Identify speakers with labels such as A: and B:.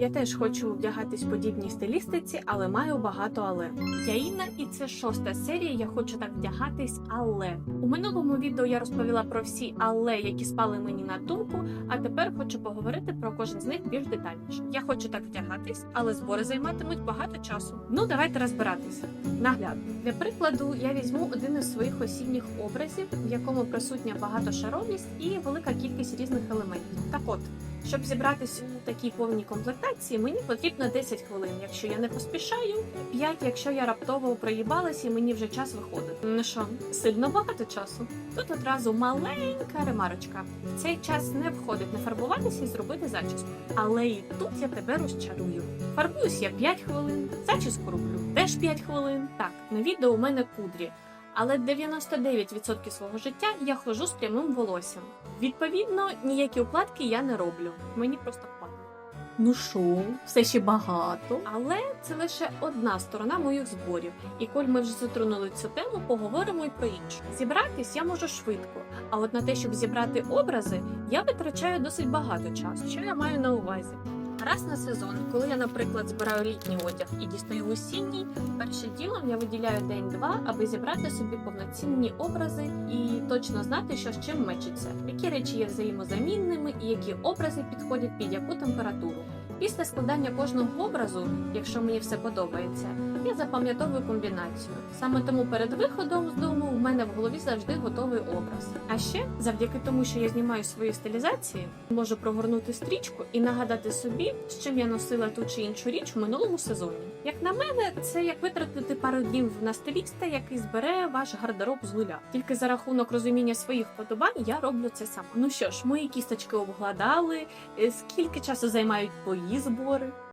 A: Я теж хочу вдягатись подібній стилістиці, але маю багато але. Я Інна, і це шоста серія. Я хочу так вдягатись, але у минулому відео я розповіла про всі але, які спали мені на думку. А тепер хочу поговорити про кожен з них більш детальніше. Я хочу так вдягатись, але збори займатимуть багато часу. Ну давайте розбиратися. Наглядно для прикладу, я візьму один із своїх осінніх образів, в якому присутня багатошаровість і велика кількість різних елементів. Так от. Щоб зібратись у такій повній комплектації, мені потрібно 10 хвилин, якщо я не поспішаю, і 5, якщо я раптово проїбалась і мені вже час виходить. Ну що, сильно багато часу. Тут одразу маленька ремарочка. В цей час не входить не фарбуватися і зробити зачіску. Але і тут я тебе розчарую. Фарбуюсь я 5 хвилин, зачіску роблю теж 5 хвилин. Так, на відео у мене кудрі. Але 99% свого життя я ходжу з прямим волоссям. Відповідно, ніякі укладки я не роблю. Мені просто падає. Ну що, все ще багато. Але це лише одна сторона моїх зборів. І коль ми вже затронули цю тему, поговоримо і про іншу. Зібратись я можу швидко, а от на те, щоб зібрати образи, я витрачаю досить багато часу. Що я маю на увазі? Раз на сезон, коли я, наприклад, збираю літній одяг і дістаю осінній, першим ділом я виділяю день-два, аби зібрати собі повноцінні образи і точно знати, що з чим мечиться, які речі є взаємозамінними і які образи підходять під яку температуру. Після складання кожного образу, якщо мені все подобається, я запам'ятовую комбінацію. Саме тому перед виходом з дому в мене в голові завжди готовий образ. А ще, завдяки тому, що я знімаю свої стилізації, можу прогорнути стрічку і нагадати собі, з чим я носила ту чи іншу річ в минулому сезоні. Як на мене, це як витратити пару днів на стиліста, який збере ваш гардероб з нуля. Тільки за рахунок розуміння своїх вподобань я роблю це сама. Ну що ж, мої кісточки обгладали. Е, Скільки часу займають твої збори?